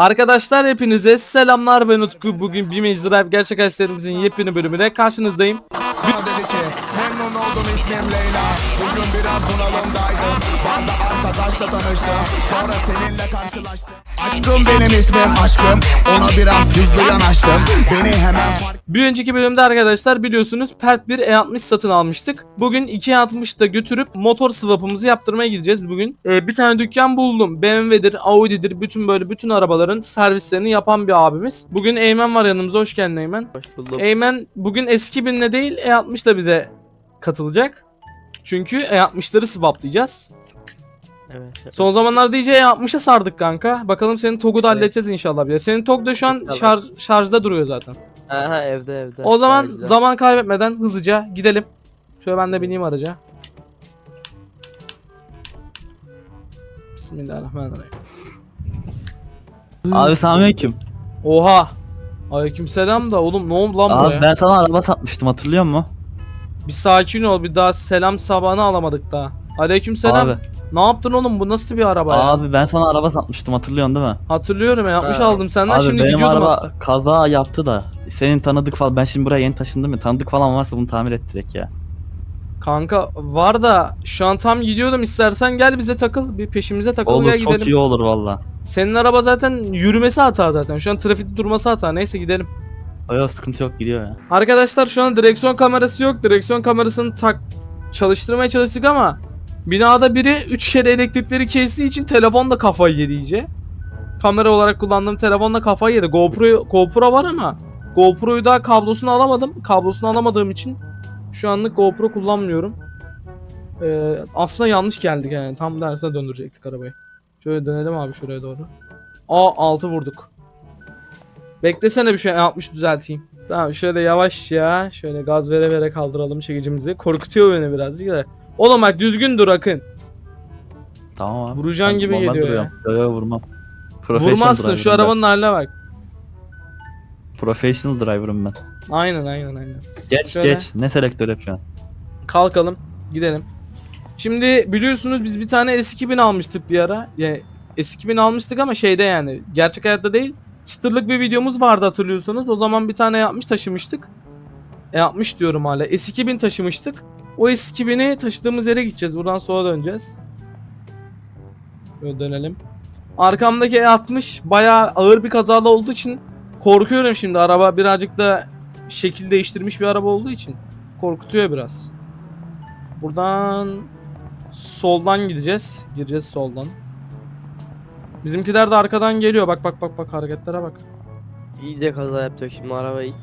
Arkadaşlar hepinize selamlar ben Utku. Bugün bir Drive gerçek hayatlerimizin yepyeni bölümüne karşınızdayım. Bana oldum ismim Leyla Bugün biraz bunalımdaydım Banda arkadaşla tanıştım Sonra seninle karşılaştım Aşkım benim ismim aşkım Ona biraz hızlı yanaştım Beni hemen Bir önceki bölümde arkadaşlar biliyorsunuz Pert bir E60 satın almıştık. Bugün 260 da götürüp motor swap'ımızı yaptırmaya gideceğiz bugün. Ee, bir tane dükkan buldum. BMW'dir, Audi'dir, bütün böyle bütün arabaların servislerini yapan bir abimiz. Bugün Eymen var yanımızda. Hoş geldin Eymen. Hoş buldum. Eymen bugün eski binle değil E60 da bize katılacak. Çünkü E60'ları swaplayacağız. Evet. Son zamanlarda iyice E60'a sardık kanka. Bakalım senin TOG'u da halledeceğiz inşallah bir. Senin TOG da şu an İnşallah. şarj, şarjda duruyor zaten. Aha evde evde. O zaman Güzel. zaman kaybetmeden hızlıca gidelim. Şöyle ben de bineyim araca. Bismillahirrahmanirrahim. Abi selamünaleyküm. Oha. Aleykümselam da oğlum ne oldu lan Abi buraya? ben sana araba satmıştım hatırlıyor musun? Bir sakin ol bir daha selam sabahını alamadık daha. Aleykümselam. Abi, Ne yaptın oğlum bu nasıl bir araba ya? abi ben sana araba satmıştım hatırlıyorsun değil mi? Hatırlıyorum ya yapmış Ha. aldım senden abi şimdi benim gidiyordum araba hatta. kaza yaptı da senin tanıdık falan ben şimdi buraya yeni taşındım ya tanıdık falan varsa bunu tamir ettirek ya. Kanka var da şu an tam gidiyordum istersen gel bize takıl bir peşimize takıl Olur gel çok gidelim. iyi olur valla. Senin araba zaten yürümesi hata zaten. Şu an trafikte durması hata. Neyse gidelim. Yok sıkıntı yok gidiyor ya. Arkadaşlar şu an direksiyon kamerası yok. Direksiyon kamerasını tak çalıştırmaya çalıştık ama binada biri 3 kere elektrikleri kestiği için telefon da kafayı yedi iyice. Kamera olarak kullandığım telefon da kafayı yedi. GoPro GoPro var ama GoPro'yu daha kablosunu alamadım. Kablosunu alamadığım için şu anlık GoPro kullanmıyorum. Ee, aslında yanlış geldik yani. Tam dersine döndürecektik arabayı. Şöyle dönelim abi şuraya doğru. Aa 6 vurduk. Beklesene bir şey 60 düzelteyim. Tamam şöyle yavaş ya. Şöyle gaz vere vere kaldıralım çekicimizi. Korkutuyor beni birazcık da. Oğlum bak düzgün dur Akın. Tamam abi. Vuracaksın Ben gibi geliyor duruyorum. Yok yok vurmam. Professional Vurmazsın şu driver'ım ben. arabanın haline bak. Professional driver'ım ben. Aynen aynen aynen. Geç Şöyle. geç. Ne selektör yapıyorsun? Kalkalım gidelim. Şimdi biliyorsunuz biz bir tane S2000 almıştık bir ara. Yani S2000 almıştık ama şeyde yani gerçek hayatta değil. Çıtırlık bir videomuz vardı hatırlıyorsanız. O zaman bir tane yapmış taşımıştık. E yapmış diyorum hala. S2000 taşımıştık. O S2000'i taşıdığımız yere gideceğiz. Buradan sola döneceğiz. Böyle dönelim. Arkamdaki E60 bayağı ağır bir kazalı olduğu için korkuyorum şimdi. Araba birazcık da şekil değiştirmiş bir araba olduğu için korkutuyor biraz. Buradan soldan gideceğiz. Gireceğiz soldan. Bizimkiler de arkadan geliyor. Bak bak bak bak hareketlere bak. İyice kaza yapacak şimdi araba hiç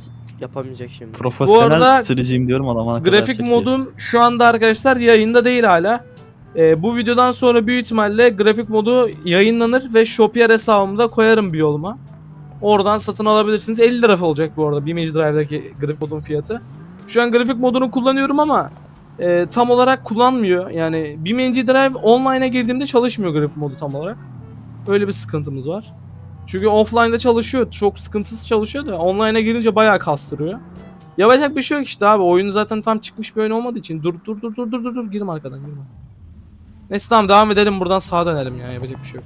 yapamayacak şimdi. Profesyonel arada sürücüyüm diyorum adama. Grafik modum şu anda arkadaşlar yayında değil hala. Ee, bu videodan sonra büyük ihtimalle grafik modu yayınlanır ve Shopier hesabımda koyarım bir yoluma. Oradan satın alabilirsiniz. 50 lira olacak bu arada Image Drive'daki grafik modun fiyatı. Şu an grafik modunu kullanıyorum ama e, tam olarak kullanmıyor. Yani Image Drive online'a girdiğimde çalışmıyor grafik modu tam olarak. Öyle bir sıkıntımız var. Çünkü offline'da çalışıyor. Çok sıkıntısız çalışıyor da online'a girince bayağı kastırıyor. Yapacak bir şey yok işte abi. Oyun zaten tam çıkmış bir oyun olmadığı için. Dur dur dur dur dur dur dur. Girme arkadan girme. Neyse tamam devam edelim buradan sağa dönelim ya. Yapacak bir şey yok.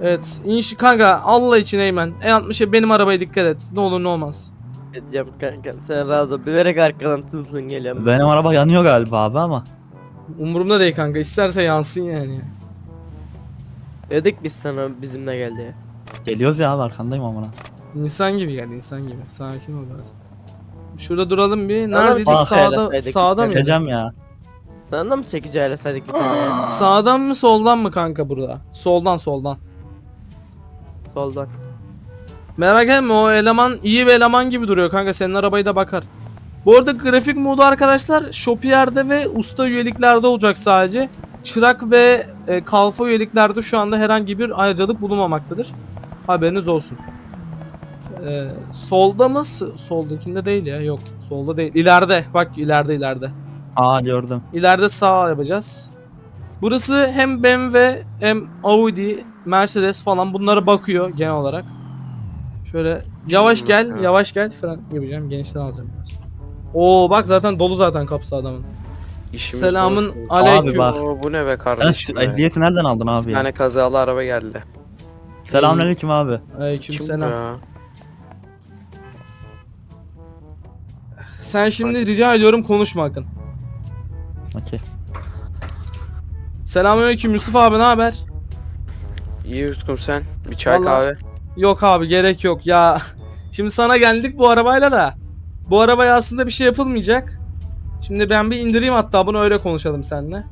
Evet. inş kanka Allah için Eymen. E60'a benim arabaya dikkat et. Ne olur ne olmaz. Edeceğim kankam sen razı ol. Bilerek arkadan tılsın geliyorum. Benim araba yanıyor galiba abi ama. Umurumda değil kanka. İsterse yansın yani. Dedik biz sana bizimle geldi ya. Geliyoruz ya abi arkandayım amına. İnsan gibi gel insan gibi. Sakin ol biraz. Şurada duralım bir. Neredeyiz? bak, Sağda, sağda mı? Geçeceğim ya. Sana da mı çekici ailesaydık bir tane ya? Sağdan mı soldan mı kanka burada? Soldan soldan. Soldan. Merak etme o eleman iyi bir eleman gibi duruyor kanka senin arabayı da bakar. Bu arada grafik modu arkadaşlar Shopier'de ve usta üyeliklerde olacak sadece. Çırak ve e, kalfa üyeliklerde şu anda herhangi bir ayrıcalık bulunmamaktadır. Haberiniz olsun. E, solda mı? Soldakinde değil ya yok solda değil. İleride bak ileride ileride. Aa gördüm. İleride sağ yapacağız. Burası hem BMW hem Audi, Mercedes falan bunlara bakıyor genel olarak. Şöyle yavaş gel, yavaş gel. Fren yapacağım, genişten alacağım biraz. Oo bak zaten dolu zaten kapısı adamın. İşimiz Selamın bol. aleyküm. bak. Oo, bu ne be Sen kardeşim şu be? ehliyeti nereden aldın abi Bir ya? tane kazalı araba geldi. Selamünaleyküm abi. Kim bu Aleykümselam. ya? Sen şimdi rica ediyorum konuşma Akın. Okey. Selamünaleyküm Yusuf abi ne haber? İyi Yutkum sen. Bir çay Vallahi- kahve. Yok abi gerek yok ya. Şimdi sana geldik bu arabayla da. Bu arabaya aslında bir şey yapılmayacak. Şimdi ben bir indireyim hatta bunu öyle konuşalım seninle. Ben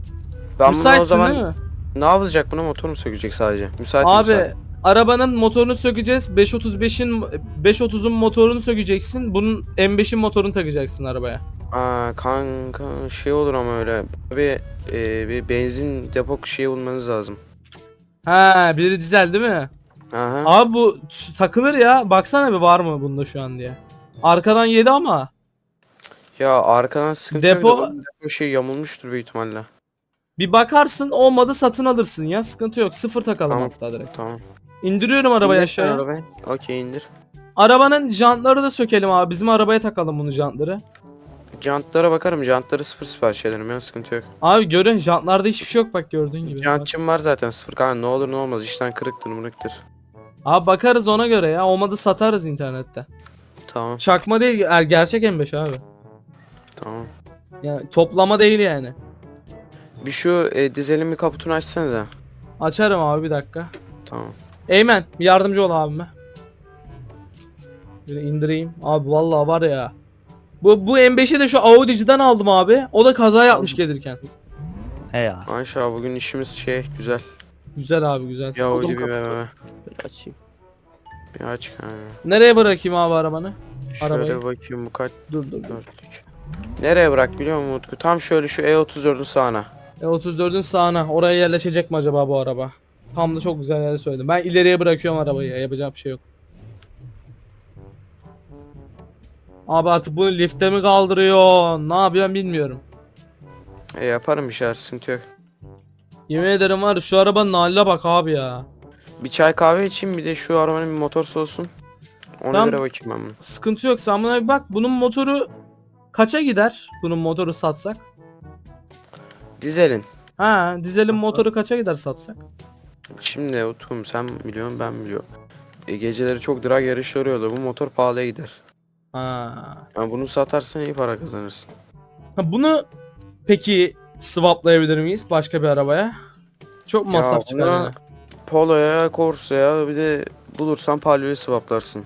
bunu o Müsaitsin zaman değil mi? ne yapılacak buna motor mu sökecek sadece? Müsait Abi müsait. arabanın motorunu sökeceğiz. 535'in 530'un motorunu sökeceksin. Bunun M5'in motorunu takacaksın arabaya. Aa kanka şey olur ama öyle. Bir, e, bir benzin depo şeyi bulmanız lazım. Ha, biri dizel değil mi? Aha. Abi bu takılır ya. Baksana bir var mı bunda şu an diye. Arkadan yedi ama. Ya arkadan sıkıntı Depo- yok. da Depo şey yamulmuştur büyük ihtimalle. Bir bakarsın olmadı satın alırsın ya. Sıkıntı yok. Sıfır takalım Tamam. hatta direkt. Tamam. İndiriyorum arabayı İndir aşağıya. arabayı. Okey indir. Arabanın jantları da sökelim abi. Bizim arabaya takalım bunu jantları. Jantlara bakarım. Jantları sıfır sipariş ederim ya sıkıntı yok. Abi görün jantlarda hiçbir şey yok bak gördüğün gibi. Bak. Jantçım var zaten sıfır kanka ne olur ne olmaz işten kırıktır mırıktır. Abi bakarız ona göre ya. Olmadı satarız internette. Tamam Çakma değil er- gerçek M5 abi. Tamam. Yani toplama değil yani. Bir şu e, dizelin bir kaputunu açsana da. Açarım abi bir dakika. Tamam. Eymen bir yardımcı ol abime. Bir indireyim. Abi vallahi var ya. Bu bu M5'i de şu Audi'ciden aldım abi. O da kaza yapmış gelirken. He ya. Maşallah bugün işimiz şey güzel. Güzel abi güzel. Ya gibi kaputu. be. Böyle açayım. Bir aç kanka. Nereye bırakayım abi arabanı? Şöyle Arabayı. bakayım bu kaç Dur dur dur. dörtlük. Nereye bırak biliyor musun Utku? Tam şöyle şu E34'ün sağına. E34'ün sağına. Oraya yerleşecek mi acaba bu araba? Tam da çok güzel yere söyledim. Ben ileriye bırakıyorum arabayı ya. Yapacak bir şey yok. Abi artık bunu lifte mi kaldırıyor? Ne yapıyorsun bilmiyorum. E yaparım bir şeyler sıkıntı yok. Yemin ederim var ya, şu arabanın haline bak abi ya. Bir çay kahve içeyim bir de şu arabanın bir motor soğusun. Ona Tamam. göre bakayım ben bunu. Sıkıntı yok. Sen buna bir bak. Bunun motoru kaça gider? Bunun motoru satsak. Dizelin. Ha, dizelin motoru kaça gider satsak? Şimdi Utkum sen biliyorsun ben biliyorum. E, geceleri çok drag yarışları oluyor. Bu motor pahalıya gider. Ha. Yani bunu satarsan iyi para kazanırsın. Ha, bunu peki swaplayabilir miyiz başka bir arabaya? Çok masraf çıkar. Polo'ya, Corsa'ya bir de bulursan Palio'yu swaplarsın.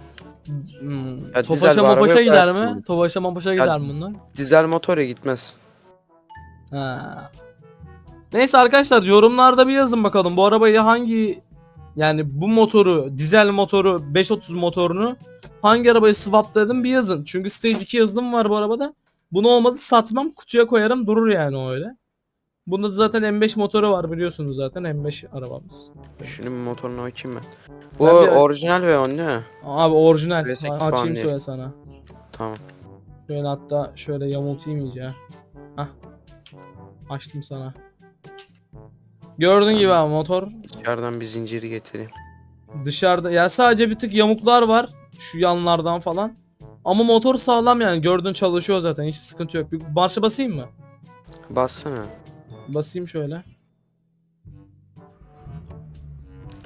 Hmm. Ya dizel Tofaş'a bir araba mopaşa yok gider mi? Tofaş'a mopaşa gider mi bunlar? Dizel motora gitmez. Ha. Neyse arkadaşlar yorumlarda bir yazın bakalım bu arabayı hangi yani bu motoru dizel motoru 530 motorunu hangi arabayı swapladın bir yazın. Çünkü stage 2 yazılım var bu arabada. Bunu olmadı satmam kutuya koyarım durur yani o öyle. Bunda da zaten M5 motoru var biliyorsunuz zaten M5 arabamız. Şunun bir motoruna bakayım ben. Bu Ben bir- orijinal V10 değil mi? Abi orijinal. V8 A- falan Açayım değil. şöyle sana. Tamam. Şöyle hatta şöyle yamultayım iyice. Hah. Açtım sana. Gördüğün gibi abi motor İçeriden bir zinciri getireyim. dışarıda ya sadece bir tık yamuklar var şu yanlardan falan. Ama motor sağlam yani gördüğün çalışıyor zaten hiçbir sıkıntı yok. Bir marşa basayım mı? Bassana. Basayım şöyle.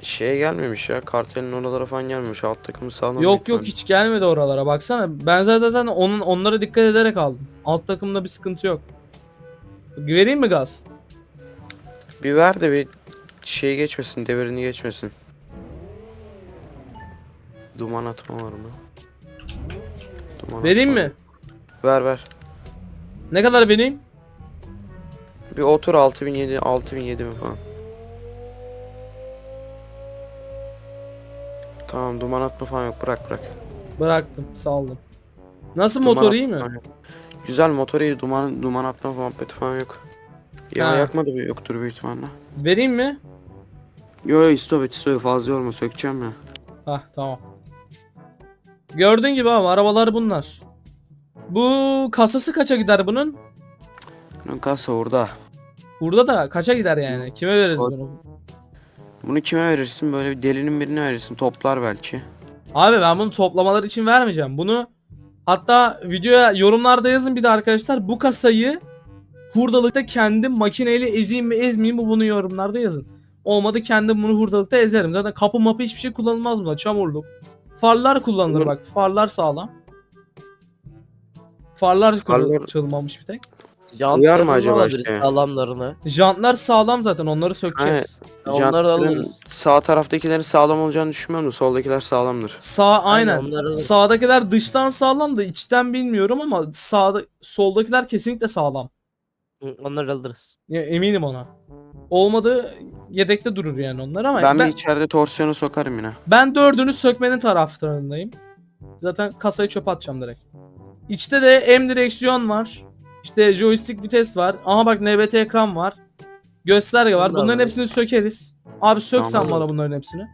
Şeye gelmemiş ya. Kartelin oralara falan gelmemiş. Alt takımı sağlam. yok yok hiç gelmedi oralara baksana. Ben zaten zaten onun onlara dikkat ederek aldım. Alt takımda bir sıkıntı yok. Vereyim mi gaz? Bir ver de bir şey geçmesin. Devirini geçmesin. Duman atma var mı? Duman Vereyim atma. mi? Ver ver. Ne kadar vereyim? Bir otur 6007 6007 mi falan. Tamam duman atma falan yok bırak bırak. Bıraktım saldım. Nasıl Duman motor iyi mi? yok. Güzel motor iyi duman duman atma muhabbeti falan yok. Ya Ha. yakmadı mı yoktur büyük ihtimalle. Vereyim mi? Yo yo istop et istop fazla yorma sökeceğim ya. Hah tamam. Gördüğün gibi abi arabalar bunlar. Bu kasası kaça gider bunun? Bunun kasa orada. Burada da kaça gider yani? Kime veririz O- bunu? Bunu kime verirsin böyle bir delinin birine verirsin toplar belki. Abi ben bunu toplamalar için vermeyeceğim. Bunu hatta videoya yorumlarda yazın bir de arkadaşlar bu kasayı hurdalıkta kendim makineyle ezeyim mi ezmeyeyim mi bunu yorumlarda yazın. Olmadı kendim bunu hurdalıkta ezerim. Zaten kapı mapı hiçbir şey kullanılmaz bunda. Çamurluk. Farlar kullanılır bak. Farlar sağlam. Farlar kullanılır. Farlar- Çalınmamış bir tek. Uyar mı acaba şey? Sağlamlarını. Jantlar sağlam zaten onları sökeceğiz. Ya onları da Jantların alırız. Sağ taraftakilerin sağlam olacağını düşünmüyorum da soldakiler sağlamdır. Sağ aynen. onları alırız. Sağdakiler dıştan sağlam da içten bilmiyorum ama sağda soldakiler kesinlikle sağlam. Hı, Onları alırız. Ya, eminim ona. Olmadı yedekte durur yani onlar ama Ben, ben, bir içeride torsiyonu sokarım yine. ben dördünü sökmenin taraftarındayım. Zaten kasayı çöpe atacağım direkt. İçte de M direksiyon var. İşte joystick vites var. Aha bak NBT ekran var. Gösterge var. Bunların hepsini sökeriz. Abi sök sen Tamam. bana bunların hepsini.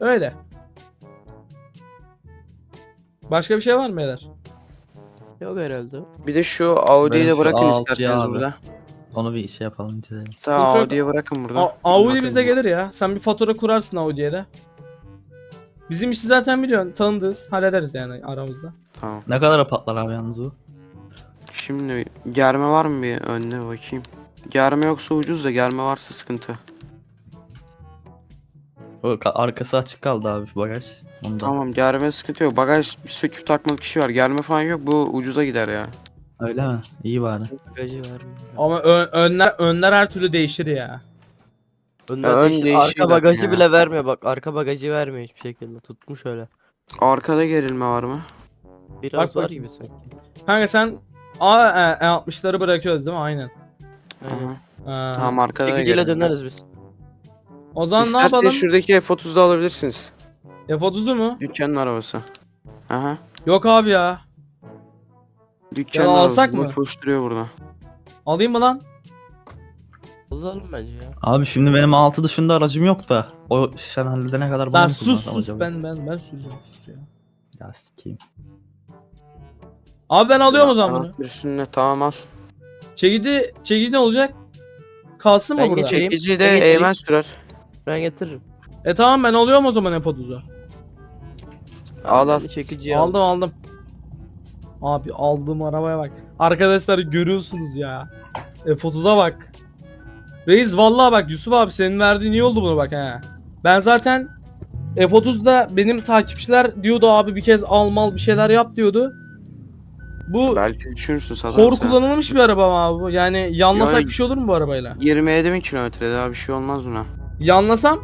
Öyle. Başka bir şey var mı Eder? Yok herhalde. Bir de şu Audi'yi Ben de şu bırakın Audi isterseniz abi. burada. Onu bir şey yapalım inceleyelim. Sağ yok. Audi'yi bırakın burada. A- Audi bizde gelir ya. Sen bir fatura kurarsın Audi'ye de. Bizim işi zaten biliyorsun. Tanıdığız. Hallederiz yani aramızda. Tamam. Ne kadar patlar abi yalnız bu? Şimdi germe var mı bir önüne bakayım. Germe yoksa ucuz da germe varsa sıkıntı. O ka- arkası açık kaldı abi bagaj. Ondan. Tamam germe sıkıntı yok. Bagaj bir söküp takmalık kişi var. Germe falan yok. Bu ucuza gider ya. Öyle mi? İyi bari. Bagajı vermiyor. Ama ön- önler önler her türlü değişir ya. Önden ön değişti. değişiyor arka bagajı ya. bile vermiyor bak. Arka bagajı vermiyor hiçbir şekilde. Tutmuş öyle. Arkada gerilme var mı? Biraz Bak var bakayım. gibi sanki. Kanka sen A e, E60'ları bırakıyoruz değil mi? Aynen. Aynen. Aha. Ee, Tamam arkada da Çekiciyle döneriz biz. O zaman ne İsterseniz yapalım? şuradaki F30'da alabilirsiniz. F30'u mu? Dükkanın arabası. Aha. Yok abi ya. Dükkanın Ya alsak arabası. mı? Bu Koşturuyor burada. Alayım mı lan? Alalım bence ya. Abi şimdi benim altı dışında aracım yok da. O sen halledene kadar bana Lan mı sus sus acaba? ben ben ben süreceğim sus ya. Ya sikeyim. Abi ben alıyorum o zaman bunu. Üstünde tamam al. Çekici çekici ne olacak? Kalsın mı Ben burada? geçeyim. Çekici Ben de getireyim. Eymen sürer. Ben getiririm. E tamam ben alıyorum o zaman F30'u. Al, al. Ben Çekiciyi Aldım aldım. Abi aldığım arabaya bak. Arkadaşlar görüyorsunuz ya. F30'a bak. Reis vallahi bak Yusuf abi senin verdiğin iyi oldu bunu bak ha. Ben zaten F30'da benim takipçiler diyordu abi bir kez al mal bir şeyler yap diyordu. Bu Belki düşünürsün satarsan. hor kullanılmış bir araba mı abi bu? Yani yanlasak Yani- bir şey olur mu bu arabayla? 27 bin kilometre daha bir şey olmaz buna. Yanlasam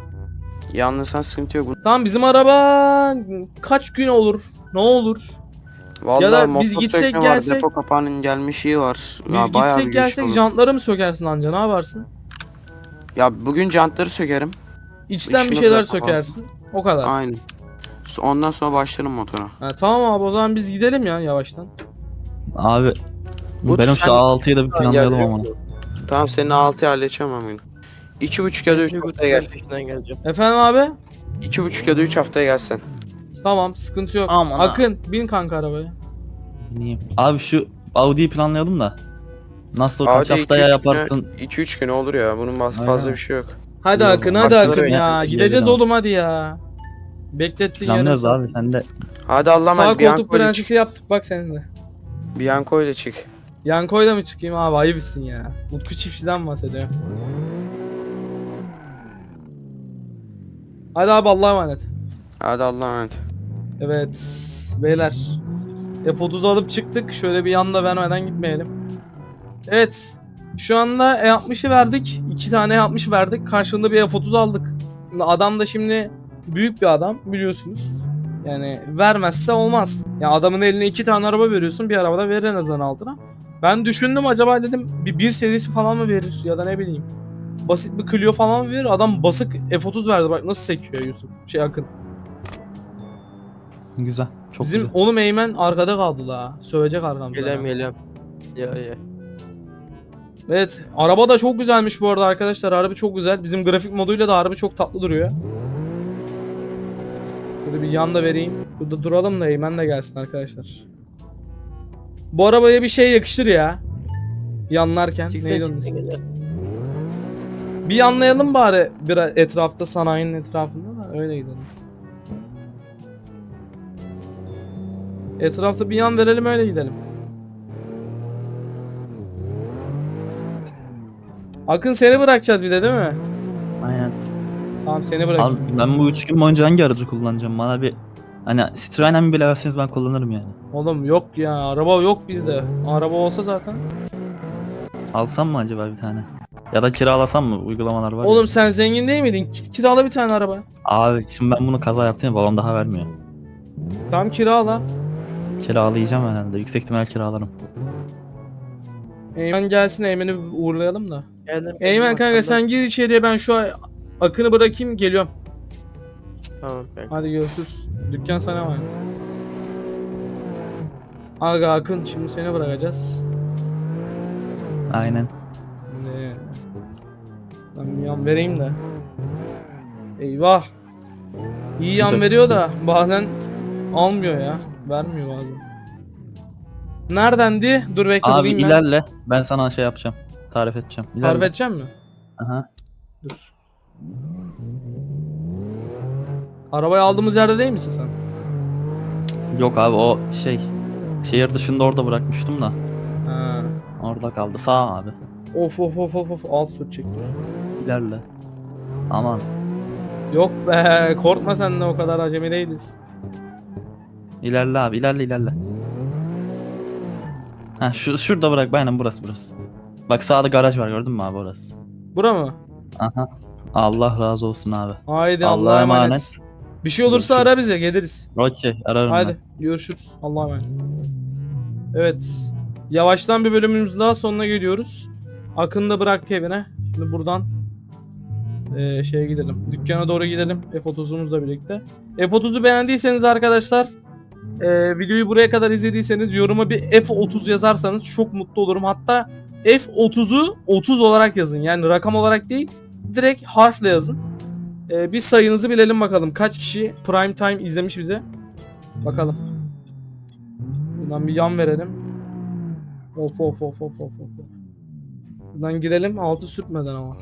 Yanlışsan sıkıntı yok. tamam bizim araba kaç gün olur? Ne olur? Vallahi Ya da biz gitsek gelsek- var, depo kapağının gelmişliği var. Biz Ya, bayağı bir gitsek geniş gelsek olur. jantları mı sökersin anca ne yaparsın? Ya bugün jantları sökerim. İçten bir şeyler bırakmam sökersin. O kadar. Aynen. Ondan sonra başlarım motora. Ha, tamam abi o zaman biz gidelim ya yavaştan. Abi Bu benim sen- şu A6'yı da bir planlayalım ama. Tamam senin 6'yı halledeceğim ben bugün. 2,5 ya da 3 haftaya gel. Peşinden geleceğim. Efendim abi? 2,5 ya da 3 haftaya gelsen. Tamam sıkıntı yok. Aman ha. Akın bin kanka arabaya. Bineyim. Abi şu Audi'yi planlayalım da. Nasıl kaç Audi haftaya 2-3 yaparsın? 2-3 gün olur ya. Bunun faz- fazla Aynen. bir şey yok. Hadi Yok, Akın hadi Akın öyle. ya. Gidelim Gideceğiz abi. oğlum hadi ya. Beklettin yarım Planlıyoruz saat. abi sen de. Hadi Allah'a Sağ emanet. koltuk Bianco ile prensesi çık. yaptık bak seninle. Bianco ile çık. Yanko'yla mı çıkayım abi ayıpsın ya. Utku çiftçiden bahsediyor. Hadi abi Allah'a emanet. Hadi Allah'a emanet. Evet beyler. F30'u alıp çıktık. Şöyle bir yanda vermeden gitmeyelim. Evet. Şu anda E60'ı verdik. iki tane E60 verdik. Karşılığında bir F30 aldık. Adam da şimdi büyük bir adam biliyorsunuz. Yani vermezse olmaz. Ya adamın eline iki tane araba veriyorsun. Bir araba da verir en azından altına. Ben düşündüm acaba dedim bir bir serisi falan mı verir ya da ne bileyim. Basit bir Clio falan mı verir? Adam basık F30 verdi bak nasıl sekiyor Yusuf. Şey Akın. Güzel. Çok Bizim güzel. oğlum Eymen arkada kaldı la. Sövecek arkamda. Geliyorum geliyorum. Ya ya. Evet. Araba da çok güzelmiş bu arada arkadaşlar. Araba çok güzel. Bizim grafik moduyla da araba çok tatlı duruyor. Şöyle bir yanda vereyim. Burada duralım da Eymen de gelsin arkadaşlar. Bu arabaya bir şey yakışır ya. Yanlarken. Çıksana Neydi onun ismi? Bir yanlayalım bari bir etrafta sanayinin etrafında da öyle gidelim. Etrafta bir yan verelim öyle gidelim. Akın seni bırakacağız bir de değil mi? Aynen. Tamam seni bırakayım. Abi ben bu üç gün boyunca hangi aracı kullanacağım? Bana bir hani Citroen'e bile verseniz ben kullanırım yani. Oğlum yok ya araba yok bizde. Araba olsa zaten. Alsam mı acaba bir tane? Ya da kiralasam mı? Uygulamalar var. ya. Oğlum sen zengin değil miydin? Ki- Kirala bir tane araba. Abi şimdi ben bunu kaza yaptım ya babam daha vermiyor. Tamam kirala. Kiralayacağım herhalde. Yüksek ihtimal kiralarım. Eymen gelsin Eymen'i uğurlayalım da. Geldim. Eymen kanka sen gir içeriye ben şu Akın'ı bırakayım geliyorum. Tamam kanka. Hadi görüşürüz. Dükkan sana emanet. Aga Akın şimdi seni bırakacağız. Aynen. Ne? Ben bir yan vereyim de. Eyvah. İyi yan veriyor da bazen almıyor ya. Vermiyor bazen. Neredendi? Dur bekle Abi bulayım ben. ilerle. Ben sana şey yapacağım. Tarif edeceğim. İlerle. Tarif edeceğim mi? Aha. Dur. Arabayı aldığımız yerde değil misin sen? Yok abi o şey. Şehir dışında orada bırakmıştım da. Ha. Orada kaldı. Sağ abi. Of of of of of alt sür çek dur. İlerle. Aman. Yok be korkma sen de o kadar acemi değiliz. İlerle abi. ilerle ilerle. Ha şu şurada bırak. Aynen burası burası. Bak sağda garaj var gördün mü abi orası? Bura mı? Aha. Allah razı olsun abi. Haydi Allah'a Allah'a emanet. emanet. Bir şey olursa Görüşürüz. ara bize geliriz. Okey ararım Haydi görüşürüz. Allah'a emanet. Evet. Yavaştan bir bölümümüzün daha sonuna geliyoruz. Akın'ı da bıraktık evine. Şimdi buradan eee şeye gidelim. Dükkana doğru gidelim. F30'umuzla birlikte. F30'u beğendiyseniz arkadaşlar eee, videoyu buraya kadar izlediyseniz yoruma bir F30 yazarsanız çok mutlu olurum. Hatta F30'u 30 olarak yazın. Yani rakam olarak değil. Direkt harfle yazın. Eee, bir sayınızı bilelim bakalım. Kaç kişi prime time izlemiş bize. Bakalım. Buradan bir yan verelim. Of of of of of of. Buradan girelim altı sürtmeden ama.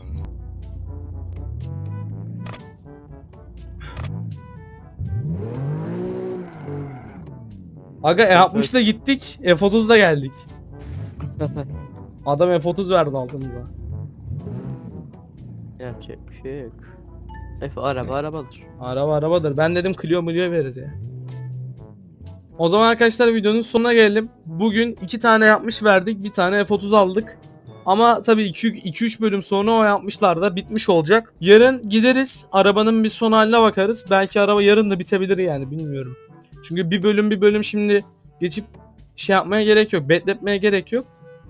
Aga E60'da gittik. F30'da geldik. Adam F30 verdi altımıza. Yapacak bir şey yok. F araba arabadır. Araba arabadır. Ben dedim Clio Clio verir ya. O zaman arkadaşlar videonun sonuna gelelim. Bugün iki tane yapmış verdik. Bir tane F30 aldık. Ama tabii 2-3 bölüm sonra o yapmışlar da bitmiş olacak. Yarın gideriz. Arabanın bir son haline bakarız. Belki araba yarın da bitebilir yani bilmiyorum. Çünkü bir bölüm bir bölüm şimdi geçip şey yapmaya gerek yok. Bekletmeye gerek yok.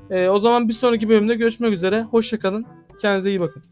Ee, o zaman bir sonraki bölümde görüşmek üzere. Hoşçakalın. Kendinize iyi bakın.